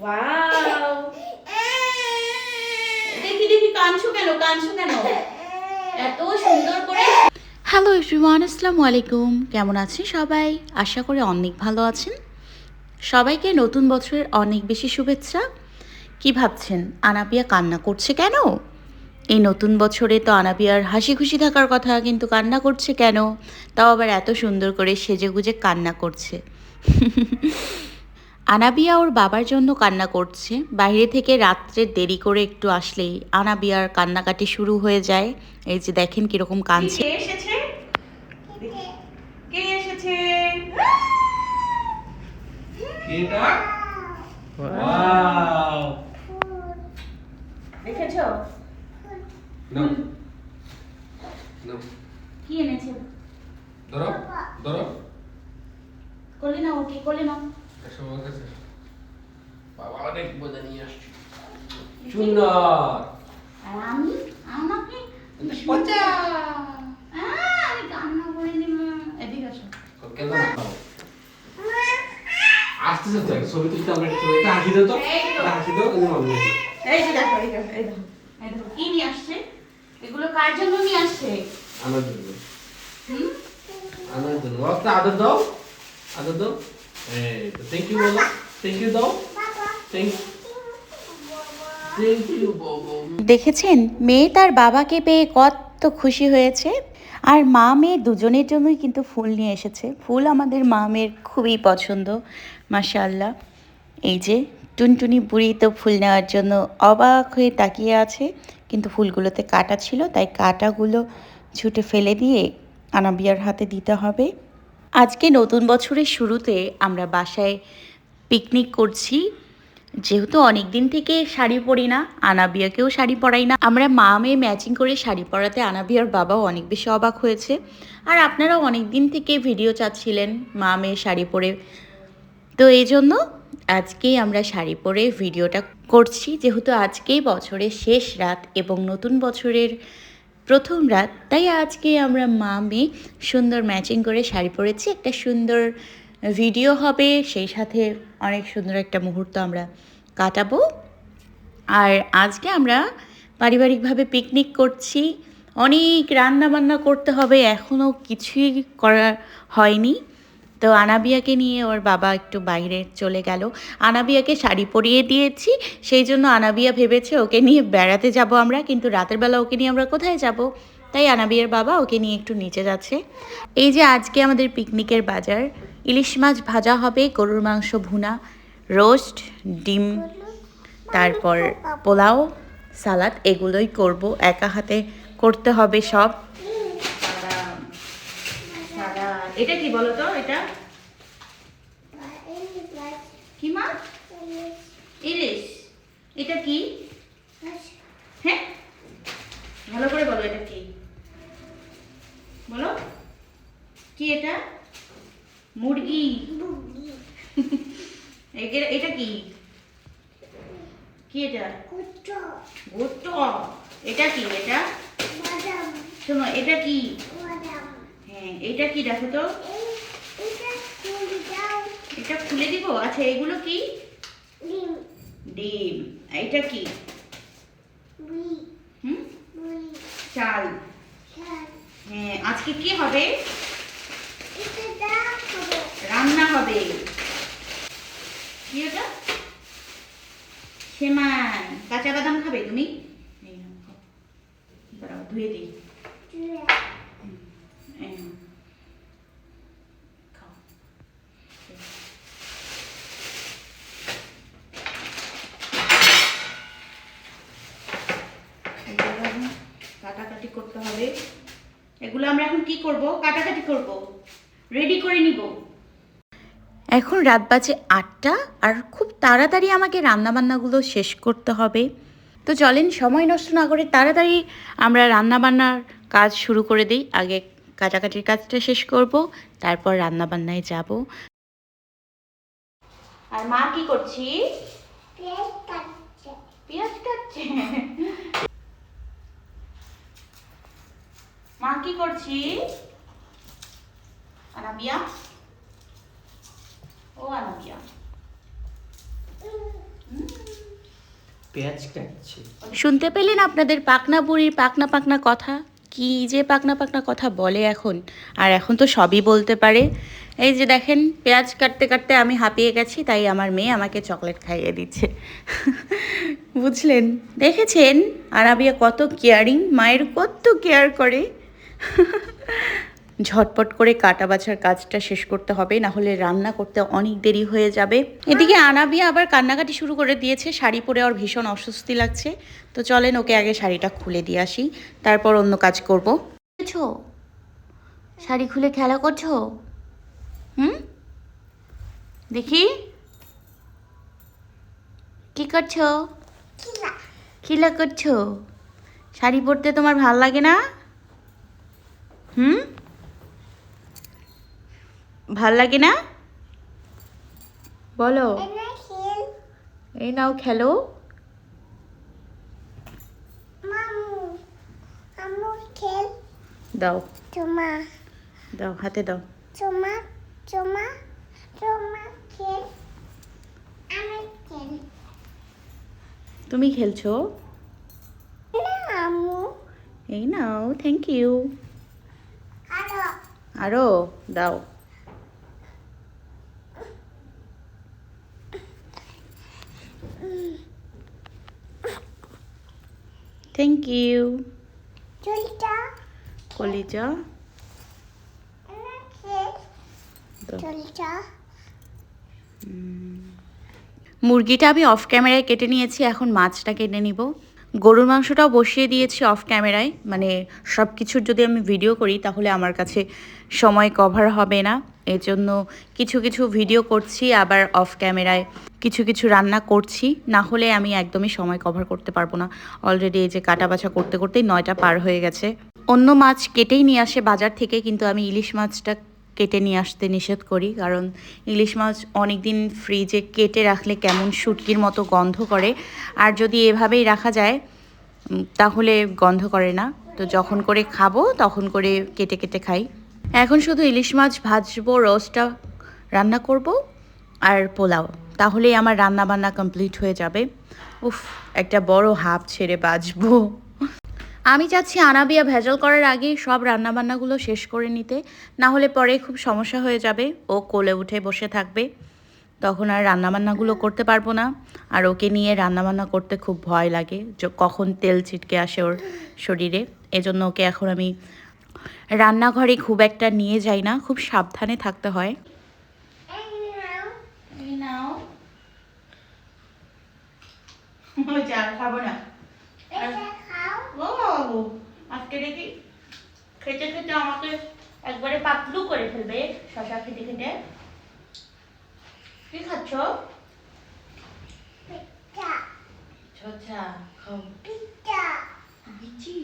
Wow দেখি দেখি কাঁদছো কেন? কাঁদছো কেন? এত সুন্দর করে হ্যালো এভরিওয়ান আসসালামু আলাইকুম। কেমন আছেন সবাই? আশা করি অনেক ভালো আছেন। সবাইকে নতুন বছরের অনেক বেশি শুভেচ্ছা। কি ভাবছেন? আনাপিয়া কান্না করছে কেন? এই নতুন বছরে তো আনাপিয়ার হাসি খুশি থাকার কথা কিন্তু কান্না করছে কেন? তাও আবার এত সুন্দর করে সেজে গুজে কান্না করছে। আনাবিয়া ওর বাবার জন্য কান্না করছে। বাইরে থেকে রাত্রে দেরি করে একটু আসলেই আনাবিয়ার কান্নাকাটি শুরু হয়ে যায়। এই যে দেখেন কীরকম কাঁদছে। এসেছে? কে এসেছে? দেখেছ? নাও। নাও। কি এনেছে? ধরো ধরো। কোলে নাও ওকে কোলে নাও। কাছে বাবা অনেক মজা নিয়ে আসছি সুন্দর আর আমি আমাকে আহ, আমি কান্না করে দিব এদিকে আসো কেন আসতেছে ছবি তুলতে আমরা এটা হাসি তো হাসি দাও এই দেখো। এই দেখো। এই দেখো। এই কি নিয়ে আসছে। এগুলো কার জন্য নিয়ে আসছে? আনার জন্য হুম? আনার জন্য। আদর দাও। আদর দাও। এই তো থ্যাংক ইউ বলো থ্যাংক ইউ দাও দেখেছেন? মেয়ে তার বাবাকে পেয়ে কত খুশি হয়েছে। আর মা মেয়ে দুজনের জন্যই কিন্তু ফুল নিয়ে এসেছে। ফুল আমাদের মা মেয়ের খুবই পছন্দ, মাশাআল্লাহ। এই যে, টুনটুনি বুড়ি তো ফুল নেওয়ার জন্য অবাক হয়ে তাকিয়ে আছে। কিন্তু ফুলগুলোতে কাটা ছিল, তাই কাটাগুলো ছুটে ফেলে দিয়ে আনাবিয়ার হাতে দিতে হবে। আজকে নতুন বছরের শুরুতে আমরা বাসায় পিকনিক করছি। যেহেতু অনেক দিন থেকে শাড়ি পরি না, আনাবিয়াকেও শাড়ি পরাই না। আমরা মা মেয়ে ম্যাচিং করে শাড়ি পরাতে আনাবিয়ার বাবাও অনেক বেশি অবাক হয়েছে। আর আপনারাও অনেক দিন থেকে ভিডিও চাচ্ছিলেন মা মেয়ে শাড়ি পরে। তো এই জন্য আজকেই আমরা শাড়ি পরে ভিডিওটা করছি। যেহেতু আজকেই বছরের শেষ রাত এবং নতুন বছরের প্রথম রাত, তাই আজকে আমরা মা, মেয়ে সুন্দর ম্যাচিং করে শাড়ি পরেছি। একটা সুন্দর ভিডিও হবে, সেই সাথে অনেক সুন্দর একটা মুহূর্ত আমরা কাটাবো। আর আজকে আমরা পারিবারিকভাবে পিকনিক করছি। অনেক রান্না বান্না করতে হবে এখনও কিছুই করা হয়নি। তো আনাবিয়াকে নিয়ে ওর বাবা একটু বাইরে চলে গেল। আনাবিয়াকে শাড়ি পরিয়ে দিয়েছি, সেই জন্য আনাবিয়া ভেবেছে ওকে নিয়ে বেড়াতে যাব আমরা, কিন্তু রাতের বেলা ওকে নিয়ে আমরা কোথায় যাব? তাই আনাবিয়ার বাবা ওকে নিয়ে একটু নিচে যাচ্ছে। এই যে আজকে আমাদের পিকনিকের বাজার, ইলিশ মাছ ভাজা হবে, গরুর মাংস ভুনা, রোস্ট, ডিম, তারপর পোলাও, সালাদ, এগুলোই করব, একা হাতে করতে হবে সব। এটা কি বলো তো এটা? কি মাছ ইলিশ এটা কি হ্যাঁ ভালো করে বলো এটা কি বলো কি এটা মুরগি এগে- এটা কি কি এটা ভুট্টো এটা কি এটা শোনো এটা কি হ্যাঁ এটা কি দেখো তো এটা খুলে দিব আচ্ছা এগুলো কি ডিম এটা কি হুম চাল হ্যাঁ আজকে কি হবে? রান্না হবে। কি এটা সেমান কাঁচা বাদাম খাবে তুমি? ধুয়ে দিই এই নাও। খাও। এগুলো এখন কাটাকাটি করতে হবে এগুলো আমরা এখন কি করব? কাটাকাটি করব। রেডি করে নিব। এখন রাত বাজে আটটা আর খুব তাড়াতাড়ি আমাকে রান্নাবান্নাগুলো শেষ করতে হবে। তো চলেন সময় নষ্ট না করে তাড়াতাড়ি আমরা রান্নাবান্নার কাজ শুরু করে দিই। আগে কাটাকাটির কাজটা শেষ করব তারপর রান্নাবান্নায় যাব। আর মা কি করছি? পেঁয়াজ কাটছে? মা কি করছি আনাবিয়া? ও আনাবিয়া। পেঁয়াজ কাটছে। শুনতে পেলেন আপনাদের পাকনা বুড়ির পাকনা পাকনা কথা? কি যে পাকনা পাকনা কথা বলে এখন? আর এখন তো সবই বলতে পারে। এই যে দেখেন পেঁয়াজ কাটতে কাটতে আমি হাঁপিয়ে গেছি তাই আমার মেয়ে আমাকে চকলেট খাইয়ে দিচ্ছে। বুঝলেন? দেখেছেন? আরাবিয়া কত কেয়ারিং মায়ের কত কেয়ার করে। ঝটপট করে কাটা বাছার কাজটা শেষ করতে হবে না হলে রান্না করতে অনেক দেরি হয়ে যাবে। এদিকে আনাবিয়া আবার কান্নাকাটি শুরু করে দিয়েছে শাড়ি পরে ওর ভীষণ অস্বস্তি লাগছে। তো চলেন ওকে আগে শাড়িটা খুলে দিয়ে আসি তারপর অন্য কাজ করব। শাড়ি খুলে খেলা করছ? হুম? দেখি। কি করছ? খিলা করছ? শাড়ি পরতে তোমার ভালো লাগে না? হুম? ভালো লাগে না? বলো। এই নাও খেলো। দাও। দাও হাতে দাও। তুমি খেলছো? এই নাও থ্যাংক ইউ আরও দাও। থ্যাংক ইউ কলিজা। মুরগিটা আমি অফ ক্যামেরায় কেটে নিয়েছি এখন মাছটা কেটে নিব। গরুর মাংসটাও বসিয়ে দিয়েছি অফ ক্যামেরায় মানে সব কিছুর যদি আমি ভিডিও করি, তাহলে আমার কাছে সময় কভার হবে না। এই জন্য কিছু কিছু ভিডিও করছি, আবার অফ ক্যামেরায় কিছু কিছু রান্না করছি। না হলে আমি একদমই সময় কভার করতে পারব না। অলরেডি এই যে কাটা বাছা করতে করতেই নয়টা পার হয়ে গেছে। অন্য মাছ কেটেই নিয়ে আসে বাজার থেকে, কিন্তু আমি ইলিশ মাছটা কেটে নিয়ে আসতে নিষেধ করি, কারণ ইলিশ মাছ অনেক দিন ফ্রিজে কেটে রাখলে কেমন শুটকির মতো গন্ধ করে। আর যদি এভাবেই রাখা যায় তাহলে গন্ধ করে না। তো যখন করে খাব, তখন করে কেটে কেটে খাই। এখন শুধু ইলিশ মাছ ভাজবো রোস্টটা রান্না করব আর পোলাও। তাহলেই আমার রান্না বান্না কমপ্লিট হয়ে যাবে। উফ, একটা বড় হাফ ছেড়ে বাজবো। আমি চাচ্ছি আনাবিয়া ভেজাল করার আগেই সব রান্নাবান্নাগুলো শেষ করে নিতে না হলে পরে খুব সমস্যা হয়ে যাবে ও কোলে উঠে বসে থাকবে। তখন আর রান্নাবান্নাগুলো করতে পারব না আর ওকে নিয়ে রান্নাবান্না করতে খুব ভয় লাগে য- কখন তেল ছিটকে আসে ওর শরীরে। এজন্য ওকে এখন আমি রান্নাঘরে খুব একটা নিয়ে যাই না খুব সাবধানে থাকতে হয়। খাব না। ও আজকে দেখি খেতে খেতে আমাকে একবারে পাতলু করে ফেলবে শশা খেতে খেতে। কি খাচ্ছ? আচ্ছা খাও। বিচি।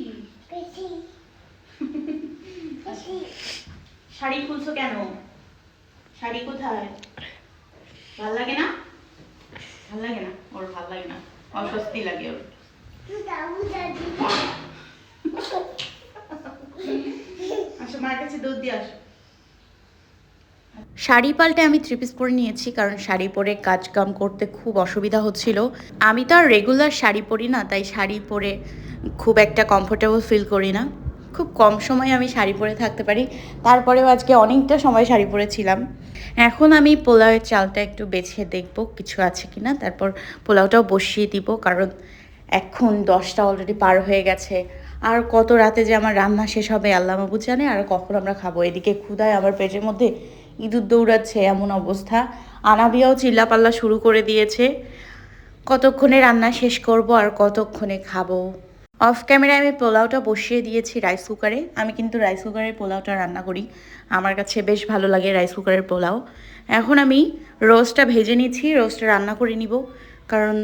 শাড়ি খুলছো কেন? শাড়ি কোথায়? ভালো লাগে না? ভালো লাগে না? ওর ভালো লাগে না। অস্বস্তি লাগে ওর। শাড়ি পাল্টে আমি থ্রি পিস পরে নিয়েছি, কারণ শাড়ি পরে কাজ কাম করতে খুব অসুবিধা হচ্ছিল। আমি তো আর রেগুলার শাড়ি পরি না, তাই শাড়ি পরে খুব একটা কমফোর্টেবল ফিল করি না। খুব কম সময় আমি শাড়ি পরে থাকতে পারি। তারপরেও আজকে অনেকটা সময় শাড়ি পরেছিলাম। এখন আমি পোলাওয়ের চালটা একটু বেছে দেখব, কিছু আছে কি না তারপর পোলাওটাও বসিয়ে দিব, কারণ এখন দশটা অলরেডি পার হয়ে গেছে। আর কত রাতে যে আমার রান্না শেষ হবে আল্লাহ মাবু জানে, আর কখন আমরা খাব? এদিকে ক্ষুদায় আমার পেটের মধ্যে ইঁদুর দৌড়াচ্ছে এমন অবস্থা। আনাবিয়াও চিল্লাপাল্লা শুরু করে দিয়েছে, কতক্ষণে রান্না শেষ করব আর কতক্ষণে খাব? অফ ক্যামেরায় আমি পোলাওটা বসিয়ে দিয়েছি রাইস কুকারে আমি কিন্তু রাইস কুকারের পোলাওটা রান্না করি। আমার কাছে বেশ ভালো লাগে রাইস কুকারের পোলাও। এখন আমি রোস্টটা ভেজে নিচ্ছি রোস্টটা রান্না করে নিব। কারণ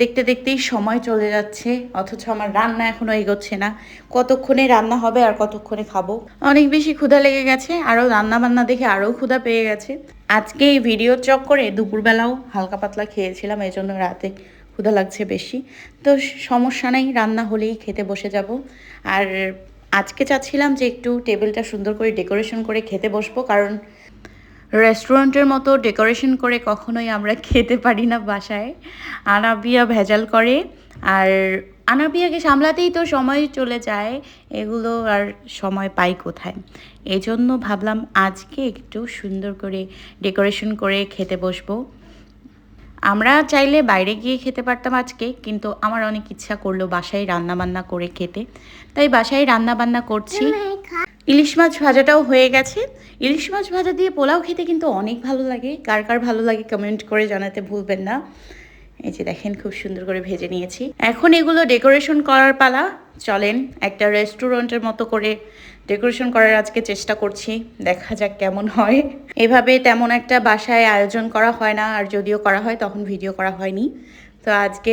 দেখতে দেখতেই সময় চলে যাচ্ছে, অথচ আমার রান্না এখনও এগোচ্ছে না। কতক্ষণে রান্না হবে আর কতক্ষণে খাব? অনেক বেশি ক্ষুধা লেগে গেছে, আরও রান্না বান্না দেখে আরও ক্ষুধা পেয়ে গেছে। আজকে এই ভিডিওর চক্করে দুপুরবেলাও হালকা পাতলা খেয়েছিলাম এই জন্য রাতে ক্ষুধা লাগছে বেশি। তো সমস্যা নেই, রান্না হলেই খেতে বসে যাব। আর আজকে চাচ্ছিলাম যে একটু টেবিলটা সুন্দর করে ডেকোরেশন করে খেতে বসবো, কারণ রেস্টুরেন্টের মতো ডেকোরেশন করে কখনোই আমরা খেতে পারি না বাসায়। আনাবিয়া ভেজাল করে, আর আনাবিয়াকে সামলাতেই তো সময় চলে যায়, এগুলো আর সময় পাই কোথায়? এজন্য জন্য ভাবলাম আজকে একটু সুন্দর করে ডেকোরেশন করে খেতে বসবো। আমরা চাইলে বাইরে গিয়ে খেতে পারতাম আজকে, কিন্তু আমার অনেক ইচ্ছা করল বাসায় রান্না বান্না করে খেতে। তাই বাসায় রান্না বান্না করছি। ইলিশ মাছ ভাজাটাও হয়ে গেছে। ইলিশ মাছ ভাজা দিয়ে পোলাও খেতে কিন্তু অনেক ভালো লাগে। কার কার ভালো লাগে কমেন্ট করে জানাতে ভুলবেন না। এই যে দেখেন, খুব সুন্দর করে ভেজে নিয়েছি। এখন এগুলো ডেকোরেশন করার পালা। চলেন একটা রেস্টুরেন্টের মতো করে ডেকোরেশন করার আজকে চেষ্টা করছি, দেখা যাক কেমন হয়। এভাবে তেমন একটা বাসায় আয়োজন করা হয় না, আর যদিও করা হয়, তখন ভিডিও করা হয়নি। তো আজকে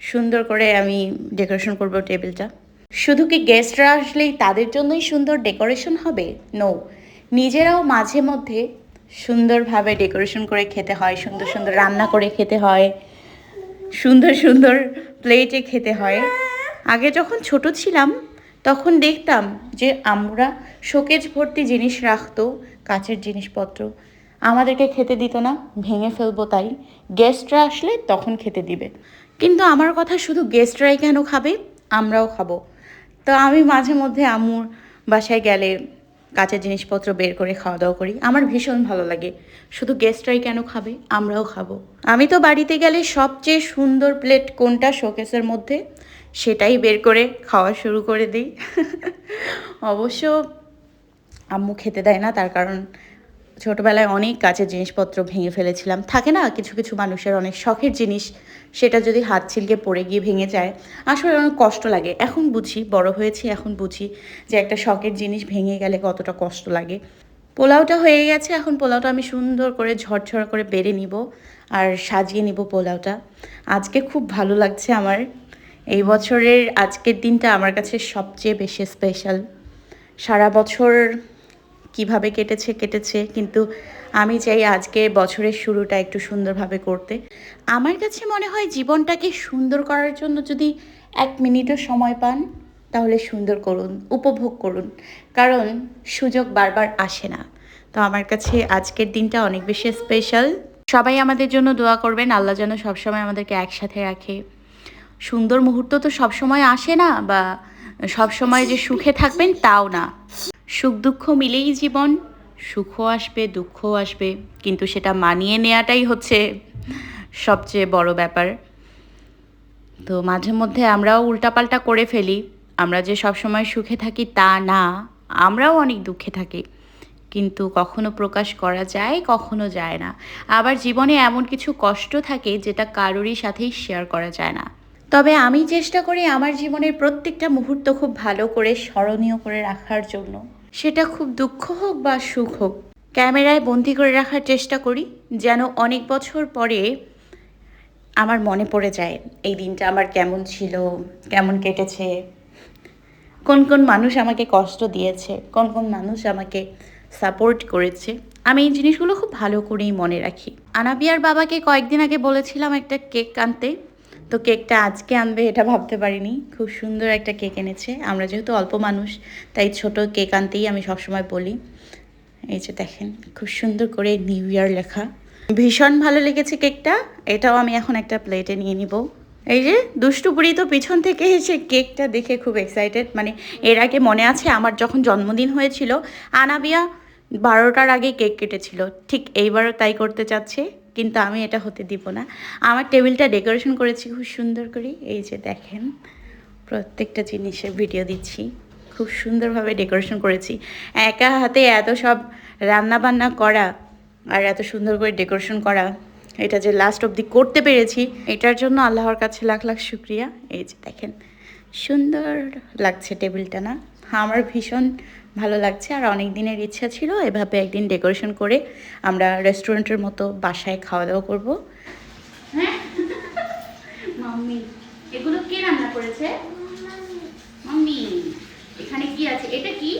সুন্দর করে আমি ডেকোরেশন করব টেবিলটা শুধু কি গেস্টরা আসলেই তাদের জন্যই সুন্দর ডেকোরেশন হবে? নো নিজেরাও মাঝে মধ্যে সুন্দরভাবে ডেকোরেশন করে খেতে হয়, সুন্দর সুন্দর রান্না করে খেতে হয়, সুন্দর সুন্দর প্লেটে খেতে হয়। আগে যখন ছোট ছিলাম তখন দেখতাম যে আমরা শোকেজ ভর্তি জিনিস রাখতো, কাচের জিনিসপত্র। আমাদেরকে খেতে দিত না, ভেঙে ফেলব তাই। গেস্টরা আসলে তখন খেতে দিবে। কিন্তু আমার কথা শুধু গেস্টরাই কেন খাবে? আমরাও খাব। তো আমি মাঝে মধ্যে আমুর বাসায় গেলে কাঁচের জিনিসপত্র বের করে খাওয়া দাওয়া করি। আমার ভীষণ ভালো লাগে। শুধু গেস্টরাই কেন খাবে? আমরাও খাব। আমি তো বাড়িতে গেলে সবচেয়ে সুন্দর প্লেট কোনটা শোকেসের মধ্যে? সেটাই বের করে খাওয়া শুরু করে দিই। অবশ্য আম্মু খেতে দেয় না, তার কারণ ছোটবেলায় অনেক কাচের জিনিসপত্র ভেঙে ফেলেছিলাম। থাকে না, কিছু কিছু মানুষের অনেক শখের জিনিস, সেটা যদি হাত ছিলকে পড়ে গিয়ে ভেঙে যায়, আসলে অনেক কষ্ট লাগে। এখন বুঝি, বড় হয়েছি, এখন বুঝি যে একটা শখের জিনিস ভেঙে গেলে কতটা কষ্ট লাগে। পোলাওটা হয়ে গেছে, এখন পোলাওটা আমি সুন্দর করে ঝরঝরা করে বেড়ে নিব আর সাজিয়ে নিব পোলাওটা। আজকে খুব ভালো লাগছে আমার। এই বছরের আজকের দিনটা আমার কাছে সবচেয়ে বেশি স্পেশাল সারা বছর কীভাবে কেটেছে কেটেছে, কিন্তু আমি চাই আজকে বছরের শুরুটা একটু সুন্দরভাবে করতে। আমার কাছে মনে হয় জীবনটাকে সুন্দর করার জন্য যদি এক মিনিটও সময় পান, তাহলে সুন্দর করুন, উপভোগ করুন। কারণ সুযোগ বারবার আসে না। তো আমার কাছে আজকের দিনটা অনেক বেশি স্পেশাল সবাই আমাদের জন্য দোয়া করবেন। আল্লাহ যেন সবসময় আমাদেরকে একসাথে রাখে। সুন্দর মুহূর্ত তো সবসময় আসে না বা সবসময় যে সুখে থাকবেন তাও না। সুখ দুঃখ মিলেই জীবন, সুখও আসবে, দুঃখও আসবে, কিন্তু সেটা মানিয়ে নেওয়াটাই হচ্ছে সবচেয়ে বড় ব্যাপার। তো মাঝে মধ্যে আমরাও উল্টাপাল্টা করে ফেলি, আমরা যে সবসময় সুখে থাকি তা না, আমরাও অনেক দুঃখে থাকি, কিন্তু কখনো প্রকাশ করা যায়, কখনো যায় না। আবার জীবনে এমন কিছু কষ্ট থাকে যেটা কারোরই সাথেই শেয়ার করা যায় না। তবে আমি চেষ্টা করি আমার জীবনের প্রত্যেকটা মুহূর্ত খুব ভালো করে স্মরণীয় করে রাখার জন্য। সেটা খুব দুঃখ হোক বা সুখ হোক, ক্যামেরায় বন্দি করে রাখার চেষ্টা করি, যেন অনেক বছর পরে আমার মনে পড়ে যায়, এই দিনটা আমার কেমন ছিল, কেমন কেটেছে, কোন কোন মানুষ আমাকে কষ্ট দিয়েছে, কোন কোন মানুষ আমাকে সাপোর্ট করেছে। আমি এই জিনিসগুলো খুব ভালো করেই মনে রাখি। আনাবিয়ার বাবাকে কয়েকদিন আগে বলেছিলাম একটা কেক আনতে তো কেকটা আজকে আনবে এটা ভাবতে পারিনি। খুব সুন্দর একটা কেক এনেছে। আমরা যেহেতু অল্প মানুষ, তাই ছোট কেক আনতেই আমি সবসময় বলি। এই যে দেখেন, খুব সুন্দর করে নিউ ইয়ার লেখা। ভীষণ ভালো লেগেছে কেকটা। এটাও আমি এখন একটা প্লেটে নিয়ে নিব। এই যে দুষ্টুপুরি তো পিছন থেকে এসে কেকটা দেখে খুব এক্সাইটেড মানে এর আগে মনে আছে আমার যখন জন্মদিন হয়েছিল, আনাবিয়া বারোটার আগে কেক কেটেছিল। ঠিক এইবারও তাই করতে চাচ্ছে। কিন্তু আমি এটা হতে দিব না। আমার টেবিলটা ডেকোরেশন করেছি খুব সুন্দর করে। এই যে দেখেন, প্রত্যেকটা জিনিসের ভিডিও দিচ্ছি। খুব সুন্দরভাবে ডেকোরেশন করেছি। একা হাতে এত সব রান্না বান্না করা আর এত সুন্দর করে ডেকোরেশন করা, এটা যে লাস্ট অবধি করতে পেরেছি, এটার জন্য আল্লাহর কাছে লাখ লাখ শুক্রিয়া। এই যে দেখেন, সুন্দর লাগছে টেবিলটা না? আমার ভীষণ ভালো লাগছে। আর অনেক দিনের ইচ্ছা ছিল এভাবে একদিন ডেকোরেশন করে আমরা রেস্টুরেন্টের মতো বাসায় খাওয়া দাওয়া করব। হ্যাঁ? মাম্মি, এগুলো করেছে? মাম্মি, এখানে কি আছে? এটা কি?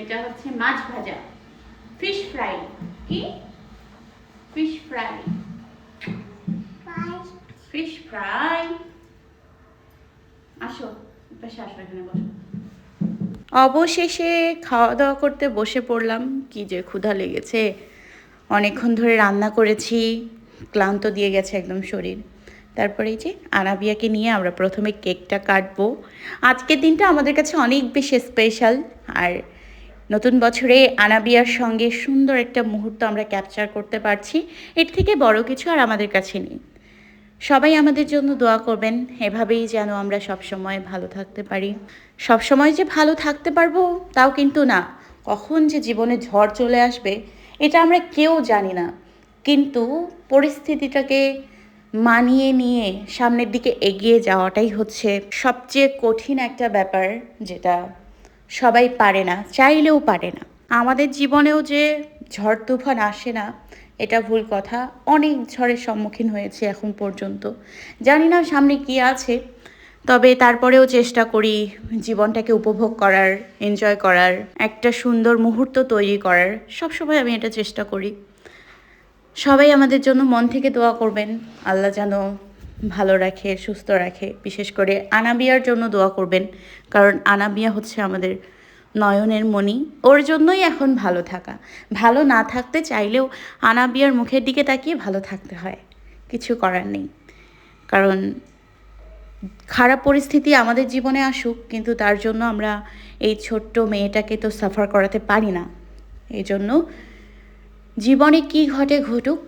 এটা হচ্ছে মাছ ভাজা। Fish fry. কি? Fish fry. ফিশ ফ্রাই আসো পাশে আসো এখানে বসো। অবশেষে খাওয়া দাওয়া করতে বসে পড়লাম। কি যে ক্ষুধা লেগেছে। অনেকক্ষণ ধরে রান্না করেছি, ক্লান্ত দিয়ে গেছে একদম শরীর। তারপরে এই যে আনাবিয়াকে নিয়ে আমরা প্রথমে কেকটা কাটবো। আজকের দিনটা আমাদের কাছে অনেক বেশি স্পেশাল আর নতুন বছরে আনাবিয়ার সঙ্গে সুন্দর একটা মুহূর্ত আমরা ক্যাপচার করতে পারছি। এর থেকে বড় কিছু আর আমাদের কাছে নেই। সবাই আমাদের জন্য দোয়া করবেন, এভাবেই যেন আমরা সব সময় ভালো থাকতে পারি। সব সময় যে ভালো থাকতে পারব তাও কিন্তু না। কখন যে জীবনে ঝড় চলে আসবে, এটা আমরা কেউ জানি না। কিন্তু পরিস্থিতিটাকে মানিয়ে নিয়ে সামনের দিকে এগিয়ে যাওয়াটাই হচ্ছে সবচেয়ে কঠিন একটা ব্যাপার, যেটা সবাই পারে না, চাইলেও পারে না। আমাদের জীবনেও যে ঝড় তুফান আসে না এটা ভুল কথা। অনেক ঝড়ের সম্মুখীন হয়েছে এখন পর্যন্ত। জানি না সামনে কি আছে, তবে তারপরেও চেষ্টা করি জীবনটাকে উপভোগ করার এনজয় করার, একটা সুন্দর মুহূর্ত তৈরি করার। সবসময় আমি এটা চেষ্টা করি। সবাই আমাদের জন্য মন থেকে দোয়া করবেন। আল্লাহ যেন ভালো রাখে, সুস্থ রাখে। বিশেষ করে আনাবিয়ার জন্য দোয়া করবেন। কারণ আনাবিয়া হচ্ছে আমাদের নয়নের মণি। ওর জন্যই এখন ভালো থাকা। ভালো না থাকতে চাইলেও আনাবিয়ার মুখের দিকে তাকিয়ে ভালো থাকতে হয়। কিছু করার নেই। কারণ খারাপ পরিস্থিতি আমাদের জীবনে আসুক, কিন্তু তার জন্য আমরা এই ছোট্ট মেয়েটাকে তো সাফার করাতে পারি না। এই জন্য জীবনে কি ঘটে ঘটুক,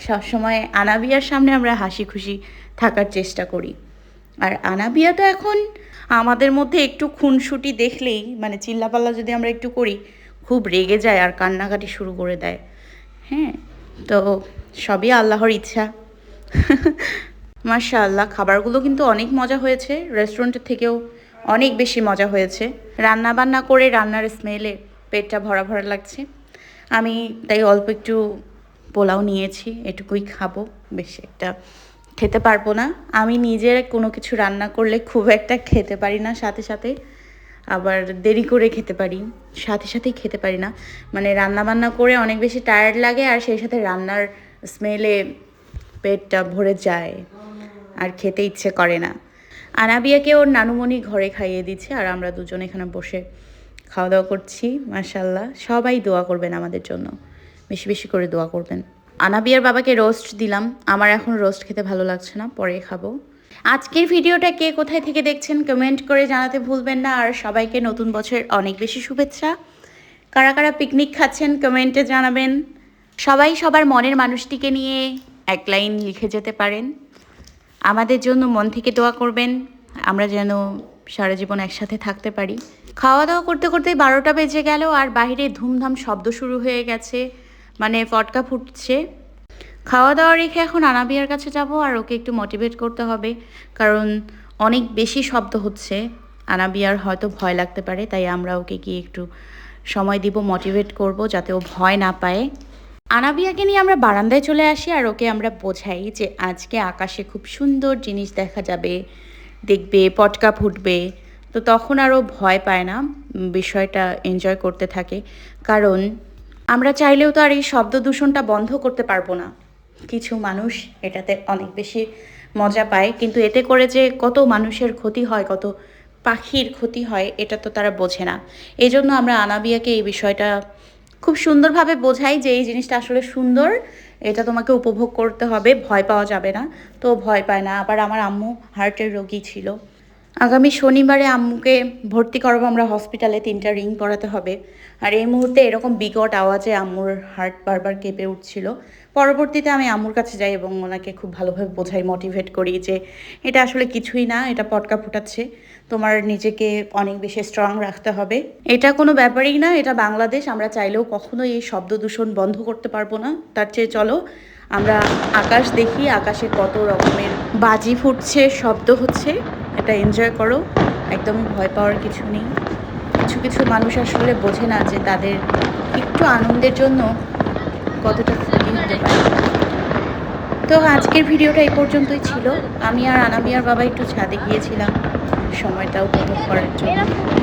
সবসময় আনাবিয়ার সামনে আমরা হাসি খুশি থাকার চেষ্টা করি। আর আনাবিয়া তো এখন আমাদের মধ্যে একটু খুনসুটি দেখলেই মানে চিল্লাপাল্লা যদি আমরা একটু করি, খুব রেগে যায় আর কান্নাকাটি শুরু করে দেয়। হ্যাঁ তো সবই আল্লাহর ইচ্ছা। মাশাআল্লাহ, খাবারগুলো কিন্তু অনেক মজা হয়েছে রেস্টুরেন্টের থেকেও অনেক বেশি মজা হয়েছে। রান্না বান্না করে রান্নার স্মেলে পেটটা ভরা ভরা লাগছে। আমি তাই অল্প একটু পোলাও নিয়েছি, এটুকুই খাব, বেশি একটা খেতে পারব না। আমি নিজের কোনো কিছু রান্না করলে খুব একটা খেতে পারি না, সাথে সাথে আবার দেরি করে খেতে পারি, সাথে সাথেই খেতে পারি না। মানে রান্না বান্না করে অনেক বেশি টায়ার্ড লাগে আর সেই সাথে রান্নার স্মেলে পেটটা ভরে যায় আর খেতে ইচ্ছে করে না। আনাবিয়াকে ওর নানুমণি ঘরে খাইয়ে দিচ্ছে আর আমরা দুজন এখানে বসে খাওয়া দাওয়া করছি মাশাল্লাহ সবাই দোয়া করবেন আমাদের জন্য। বেশি বেশি করে দোয়া করবেন। আনাবিয়ার বাবাকে রোস্ট দিলাম। আমার এখন রোস্ট খেতে ভালো লাগছে না, পরে খাব। আজকের ভিডিওটা কে কোথায় থেকে দেখছেন কমেন্ট করে জানাতে ভুলবেন না, আর সবাইকে নতুন বছরের অনেক বেশি শুভেচ্ছা। কারা কারা পিকনিক খাচ্ছেন কমেন্টে জানাবেন। সবাই সবার মনের মানুষটিকে নিয়ে এক লাইন লিখে যেতে পারেন। আমাদের জন্য মন থেকে দোয়া করবেন। আমরা যেন সারা জীবন একসাথে থাকতে পারি। খাওয়া দাওয়া করতে করতে বারোটা বেজে গেল, আর বাইরে ধুমধাম শব্দ শুরু হয়ে গেছে। মানে ফটকা ফুটছে। খাওয়া দাওয়া রেখে এখন আনাবিয়ার কাছে যাব আর ওকে একটু মোটিভেট করতে হবে। কারণ অনেক বেশি শব্দ হচ্ছে। আনাবিয়ার হয়তো ভয় লাগতে পারে, তাই আমরা ওকে গিয়ে একটু সময় দিব মোটিভেট করব যাতে ও ভয় না পায়। আনাবিয়াকে নিয়ে আমরা বারান্দায় চলে আসি আর ওকে আমরা বোঝাই যে আজকে আকাশে খুব সুন্দর জিনিস দেখা যাবে, দেখবে পটকা ফুটবে। তো তখন আরও ভয় পায় না বিষয়টা এনজয় করতে থাকে। কারণ আমরা চাইলেও তো আর এই শব্দ দূষণটা বন্ধ করতে পারব না। কিছু মানুষ এটাতে অনেক বেশি মজা পায়, কিন্তু এতে করে যে কত মানুষের ক্ষতি হয়, কত পাখির ক্ষতি হয়, এটা তো তারা বোঝে না। এই জন্য আমরা আনাবিয়াকে এই বিষয়টা খুব সুন্দরভাবে বোঝাই যে এই জিনিসটা আসলে সুন্দর, এটা তোমাকে উপভোগ করতে হবে, ভয় পাওয়া যাবে না। তো ভয় পায় না। আবার আমার আম্মু হার্টের রোগী ছিল। আগামী শনিবারে আম্মুকে ভর্তি করাবো, আমরা হসপিটালে তিনটা রিং পরাতে হবে। আর এই মুহূর্তে এরকম বিকট আওয়াজে আম্মুর হার্ট বারবার কেঁপে উঠছিল। পরবর্তীতে আমি আম্মুর কাছে যাই এবং ওনাকে খুব ভালোভাবে বোঝাই মোটিভেট করি যে এটা আসলে কিছুই না, এটা পটকা ফুটাচ্ছে। তোমার নিজেকে অনেক বেশি স্ট্রং রাখতে হবে। এটা কোনো ব্যাপারই না, এটা বাংলাদেশ, আমরা চাইলেও কখনোই এই শব্দ দূষণ বন্ধ করতে পারব না। তার চেয়ে চলো, আমরা আকাশ দেখি, আকাশে কত রকমের বাজি ফুটছে, শব্দ হচ্ছে। এটা এনজয় করো একদমই ভয় পাওয়ার কিছু নেই। কিছু কিছু মানুষ আসলে বোঝে না যে তাদের একটু আনন্দের জন্য কতটা ক্ষতি হতে পারে। তো আজকের ভিডিওটা এই পর্যন্তই ছিল। আমি আর আনামিয়ার বাবা একটু ছাদে গিয়েছিলাম। সময়টা উপভোগ করার জন্য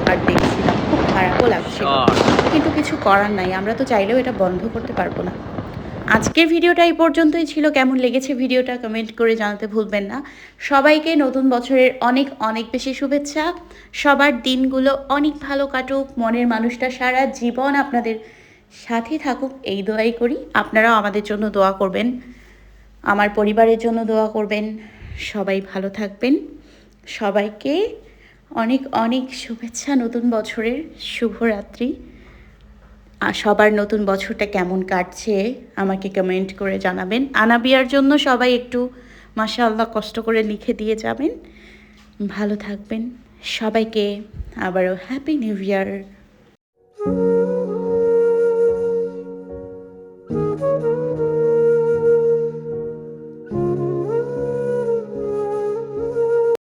আর দেখছিলাম খুব খারাপও লাগছিল। কিন্তু কিছু করার নাই আমরা তো চাইলেও এটা বন্ধ করতে পারব না। আজকের ভিডিওটা এই পর্যন্তই ছিল। কেমন লেগেছে ভিডিওটা কমেন্ট করে জানাতে ভুলবেন না। সবাইকে নতুন বছরের অনেক অনেক বেশি শুভেচ্ছা। সবার দিনগুলো অনেক ভালো কাটুক। মনের মানুষটা সারা জীবন আপনাদের সাথে থাকুক। এই দোয়াই করি। আপনারাও আমাদের জন্য দোয়া করবেন। আমার পরিবারের জন্য দোয়া করবেন। সবাই ভালো থাকবেন। সবাইকে অনেক অনেক শুভেচ্ছা। নতুন বছরের শুভরাত্রি। সবার নতুন বছরটা কেমন কাটছে আমাকে কমেন্ট করে জানাবেন। আনাবিয়ার জন্য সবাই একটু, মাশাআল্লাহ, কষ্ট করে লিখে দিয়ে যাবেন। ভালো থাকবেন। সবাইকে আবারও হ্যাপি নিউ ইয়ার